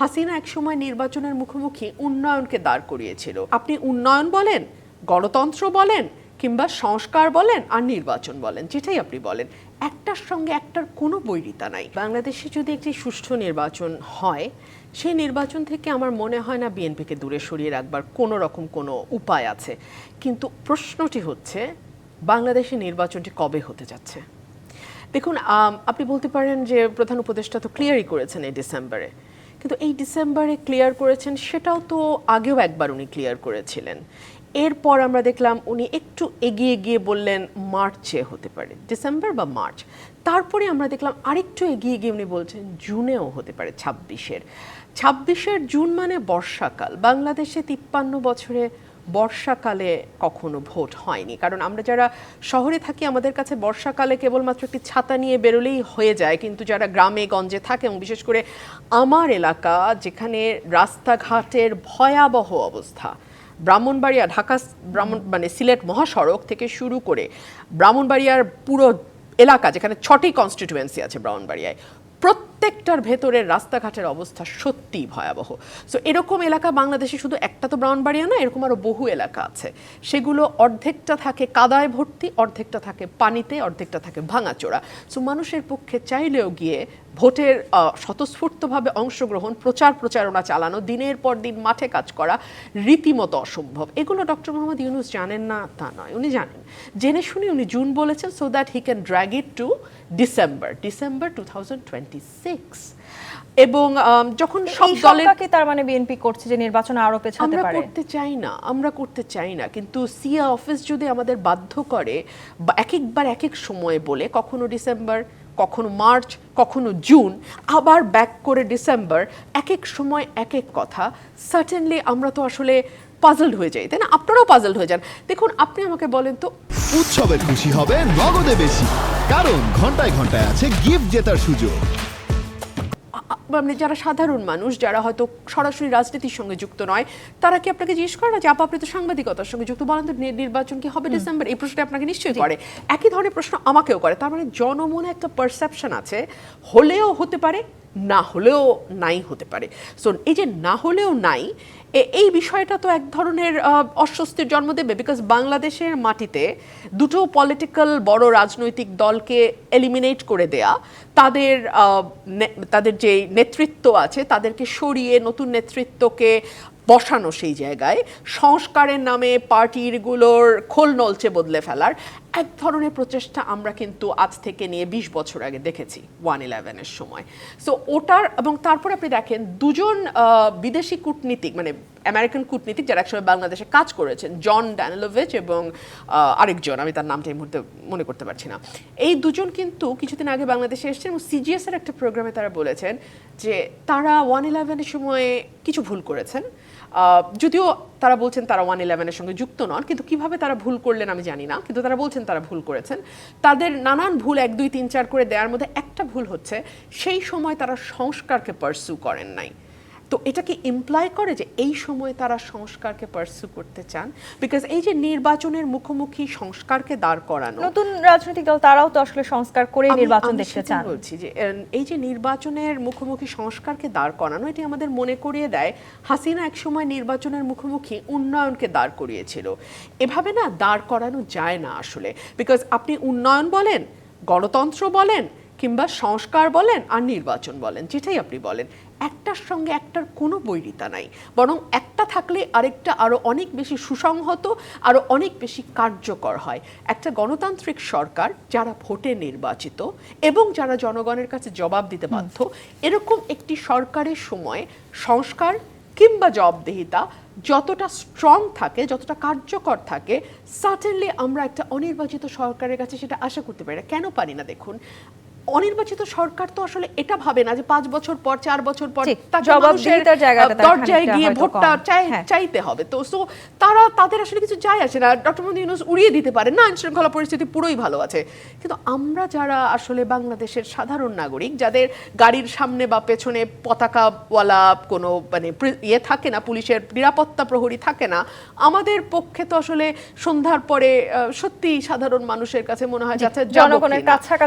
হাসিনা একসময় নির্বাচনের মুখোমুখি উন্নয়নকে দাঁড় করিয়েছিল। আপনি উন্নয়ন বলেন, গণতন্ত্র বলেন, কিংবা সংস্কার বলেন আর নির্বাচন বলেন, যেটাই আপনি বলেন, একটার সঙ্গে একটার কোনো বৈরিতা নাই। বাংলাদেশে যদি একটি সুষ্ঠু নির্বাচন হয়, সেই নির্বাচন থেকে আমার মনে হয় না বিএনপিকে দূরে সরিয়ে রাখবার কোনো রকম কোনো উপায় আছে। কিন্তু প্রশ্নটি হচ্ছে, বাংলাদেশে নির্বাচনটি কবে হতে যাচ্ছে? দেখুন আপনি বলতে পারেন যে প্রধান উপদেষ্টা তো ক্লিয়ারই করেছেন এই ডিসেম্বরে কিন্তু এই ডিসেম্বরে ক্লিয়ার করেছেন, সেটাও তো আগেও একবার উনি ক্লিয়ার করেছিলেন। এরপর আমরা দেখলাম উনি একটু এগিয়ে গিয়ে বললেন মার্চে হতে পারে ডিসেম্বর বা মার্চ তারপরে আমরা দেখলাম আরেকটু এগিয়ে গিয়ে উনি বলছেন জুনেও হতে পারে, ছাব্বিশের। ছাব্বিশের জুন মানে বর্ষাকাল। বাংলাদেশে তিপ্পান্ন বছরে বর্ষাকালে কখনো ভোট হয়নি। কারণ আমরা যারা শহরে থাকি, আমাদের কাছে বর্ষাকালে কেবলমাত্র একটি ছাতা নিয়ে বেরোলেই হয়ে যায়। কিন্তু যারা গ্রামে, গঞ্জে থাকে এবং বিশেষ করে আমার এলাকা, যেখানে রাস্তাঘাটের ভয়াবহ অবস্থা, ব্রাহ্মণবাড়িয়া, ঢাকা ব্রাহ্মণ মানে সিলেট মহাসড়ক থেকে শুরু করে ব্রাহ্মণবাড়িয়ার পুরো এলাকা, যেখানে ছটি কনস্টিটিউয়েন্সি আছে ব্রাহ্মণবাড়িয়ায় প্রত্যেকটার ভেতরের রাস্তাঘাটের অবস্থা সত্যিই ভয়াবহ। সো এরকম এলাকা বাংলাদেশে শুধু একটা তো ব্রাউন ব্রাউনবাড়িয়া না, এরকম আরও বহু এলাকা আছে। সেগুলো অর্ধেকটা থাকে কাদায় ভর্তি, অর্ধেকটা থাকে পানিতে, অর্ধেকটা থাকে ভাঙাচোরা। সো মানুষের পক্ষে চাইলেও গিয়ে ভোটের স্বতঃস্ফূর্তভাবে অংশগ্রহণ, প্রচার প্রচারণা চালানো, দিনের পর দিন মাঠে কাজ করা রীতিমতো অসম্ভব। এগুলো ডক্টর মোহাম্মদ ইউনুস জানেন না তা নয়, উনি জানেন। জেনে শুনে উনি জুন বলেছেন so that he can drag it to December December two thousand twenty six এবং যখন সব দলের তার মানে বিএনপি করছে যে নির্বাচন আরও পেছাতে পারে? আমরা করতে চাই না আমরা করতে চাই না। কিন্তু সিয়া অফিস যদি আমাদের বাধ্য করে এক একবার এক এক সময়ে বলে কখনো ডিসেম্বর কখনো মার্চ কখনো জুন আবার ব্যাক করে ডিসেম্বর এক এক সময় এক এক কথা সার্টেনলি আমরা তো আসলে পাজলড হয়ে যাই তাই না? আপনারাও পাজলড হয়ে যান। দেখুন আপনি আমাকে বলেন তো উৎসবের খুশি হবে নগদে বেশি কারণ ঘন্টায় ঘন্টায় আছে গিফট জেতার সুযোগ। মানে যারা সাধারণ মানুষ যারা হয়তো সরাসরি রাজনীতির সঙ্গে যুক্ত নয় তারা কি আপনাকে জিজ্ঞেস করে না যে আপা আপনি তো সাংবাদিকতার সঙ্গে যুক্ত বলেন তো নির্বাচন কি হবে ডিসেম্বর? এই প্রশ্নটা আপনাকে নিশ্চয়ই করে। একই ধরনের প্রশ্ন আমাকেও করে। তার মানে জনমনে একটা পারসেপশন আছে। হলেও হতে পারে না হলেও নাই হতে পারে। সো এই যে না হলেও নাই এই বিষয়টা তো এক ধরনের অস্বস্তির জন্ম দেবে বিকজ বাংলাদেশের মাটিতে দুটো পলিটিক্যাল বড় রাজনৈতিক দলকে এলিমিনেট করে দেয়া, তাদের তাদের যে নেতৃত্ব আছে, তাদেরকে সরিয়ে নতুন নেতৃত্বকে বসানো সেই জায়গায়। সংস্কারের নামে পার্টিরগুলোর খোল নলচে বদলে ফেলার এক ধরনের প্রচেষ্টা আমরা কিন্তু আজ থেকে নিয়ে বিশ বছর আগে দেখেছি ওয়ান ইলেভেনের সময়। সো ওটার এবং তারপর আপনি দেখেন দুজন বিদেশি কূটনীতিক মানে আমেরিকান কূটনীতিক যারা একসময় বাংলাদেশে কাজ করেছেন, জন ড্যানেলোভিচ এবং আরেকজন, আমি তার নামটা এই মুহূর্তে মনে করতে পারছি না। এই দুজন কিন্তু কিছুদিন আগে বাংলাদেশে এসেছেন এবং সিজিএস এর একটা প্রোগ্রামে তারা বলেছেন যে তারা ওয়ান ইলেভেনের সময়ে কিছু ভুল করেছেন। যদিও তারা বলছেন তারা ওয়ান ইলেভেনের সঙ্গে যুক্ত নন, কিন্তু কীভাবে তারা ভুল করলেন আমি জানি না, কিন্তু তারা বলছেন তারা ভুল করেছেন। তাদের নানান ভুল এক, দুই, তিন, চার করে দেওয়ার মধ্যে একটা ভুল হচ্ছে, সেই সময় তারা সংস্কারকে পার্সু করেন নাই। তো এটা কি ইমপ্লাই করে যে এই সময় তারা সংস্কারকে পার্সু করতে চান বিকজ এই যে নির্বাচনের মুখোমুখি সংস্কারকে দাঁড় করানো নতুন রাজনৈতিক দল তারাও তো আসলে সংস্কার করে নির্বাচন দেখতে চান। বলছি যে এই যে নির্বাচনের মুখোমুখি সংস্কারকে দাঁড় করানো এটি আমাদের মনে করিয়ে দেয় হাসিনা একসময় নির্বাচনের মুখোমুখি উন্নয়নকে দাঁড় করিয়েছিল। এভাবে না দাঁড় করানো যায় না আসলে বিকজ আপনি উন্নয়ন বলেন গণতন্ত্র বলেন কিংবা সংস্কার বলেন আর নির্বাচন বলেন, যেটাই আপনি বলেন, একটার সঙ্গে একটার কোনো বৈরিতা নাই। বরং একটা থাকলে আরেকটা আরও অনেক বেশি সুসংহত আরও অনেক বেশি কার্যকর হয়। একটা গণতান্ত্রিক সরকার যারা ভোটে নির্বাচিত এবং যারা জনগণের কাছে জবাব দিতে বাধ্য, এরকম একটি সরকারের সময় সংস্কার কিংবা জবাবদিহিতা যতটা স্ট্রং থাকে, যতটা কার্যকর থাকে সার্টেনলি আমরা একটা অনির্বাচিত সরকারের কাছে সেটা আশা করতে পারি না। কেন পারি না? দেখুন অনির্বাচিত সরকার তো আসলে এটা ভাবে না যে পাঁচ বছর পর চার বছর পর দরজায় গিয়ে ভোটটা হ্যাঁ। চাইতে হবে। তো সো তারা তাদের আসলে কিছু যায় আসে না। ডক্টর মোহাম্মদ ইউনুস উড়িয়ে দিতে পারে। না আইন শৃঙ্খলা পরিস্থিতি পুরোই ভালো আছে। কিন্তু আমরা যারা আসলে বাংলাদেশের সাধারণ নাগরিক যাদের গাড়ির সামনে বা পেছনে পতাকাওয়ালা কোনো মানে ইয়ে থাকে না পুলিশের নিরাপত্তা প্রহরী থাকে না আমাদের পক্ষে তো আসলে সন্ধ্যার পরে সত্যি সাধারণ মানুষের কাছে মনে হয় যাচ্ছে জনগণের কাছাকাছি